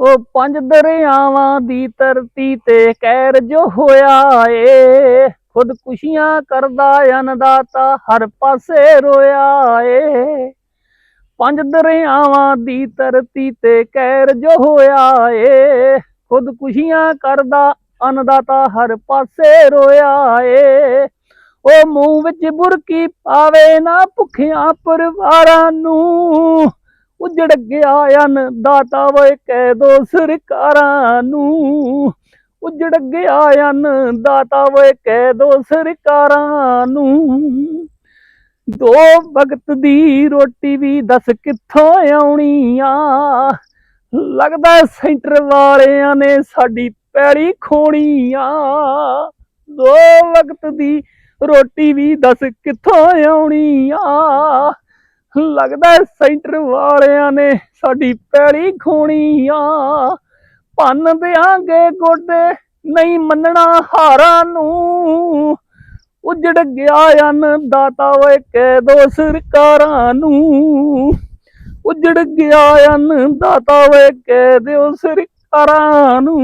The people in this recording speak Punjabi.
ਉਹ ਪੰਜ ਦਰਿਆਵਾਂ ਦੀ ਧਰਤੀ ਤੇ ਕਹਿਰ ਜੋ ਹੋਇਆ ਏ। ਖੁਦਕੁਸ਼ੀਆਂ ਕਰਦਾ ਅਨਦਾਤਾ ਹਰ ਪਾਸੇ ਰੋਇਆ ਏ। ਪੰਜ ਦਰਿਆਵਾਂ ਦੀ ਧਰਤੀ ਤੇ ਕਹਿਰ ਜੋ ਹੋਇਆ ਏ। ਖੁਦਕੁਸ਼ੀਆਂ ਕਰਦਾ ਅਨਦਾਤਾ ਹਰ ਪਾਸੇ ਰੋਇਆ ਏ। ਉਹ ਮੂੰਹ ਵਿੱਚ ਬੁਰਕੀ ਪਾਵੇ ਨਾ ਭੁੱਖਿਆਂ ਪਰਿਵਾਰਾਂ ਨੂੰ। ਉਜੜ ਗਿਆ ਅਨ ਦਾਤਾ ਵੇ ਕਹਿ ਦੋ ਸਰਕਾਰਾਂ ਨੂੰ। ਉਜੜ ਗਿਆ ਅਨ ਦਾਤਾ ਵੇ ਕਹਿ ਦੋ ਸਰਕਾਰਾਂ ਨੂੰ। ਦੋ ਵਕਤ ਦੀ ਰੋਟੀ ਵੀ ਦੱਸ ਕਿੱਥੋਂ ਆਉਣੀ ਆ ਲੱਗਦਾ ਸੈਂਟਰ ਵਾਲਿਆਂ ਨੇ ਸਾਡੀ ਪੈੜੀ ਖੋਣੀ ਆ ਦੋ ਵਕਤ ਦੀ ਰੋਟੀ ਵੀ ਦੱਸ ਕਿੱਥੋਂ ਆਉਣੀ ਆ ਲੱਗਦਾ ਸੈਂਟਰ ਵਾਲਿਆਂ ਨੇ ਸਾਡੀ ਪੈੜੀ ਖੋਣੀ ਆ। ਭੰਨ ਦਿਆਂਗੇ ਗੋਡੇ, ਨਹੀਂ ਮੰਨਣਾ ਹਾਰਾਂ ਨੂੰ। ਉਜੜ ਗਿਆ ਅਨ ਦਾਤਾ ਓਏ ਕਹਿ ਦੋ ਸਰਕਾਰਾਂ ਨੂੰ। ਉਜੜ ਗਿਆ ਅਨ ਦਾਤਾ ਓਏ ਕਹਿ ਦਿਓ ਸਰਕਾਰਾਂ ਨੂੰ।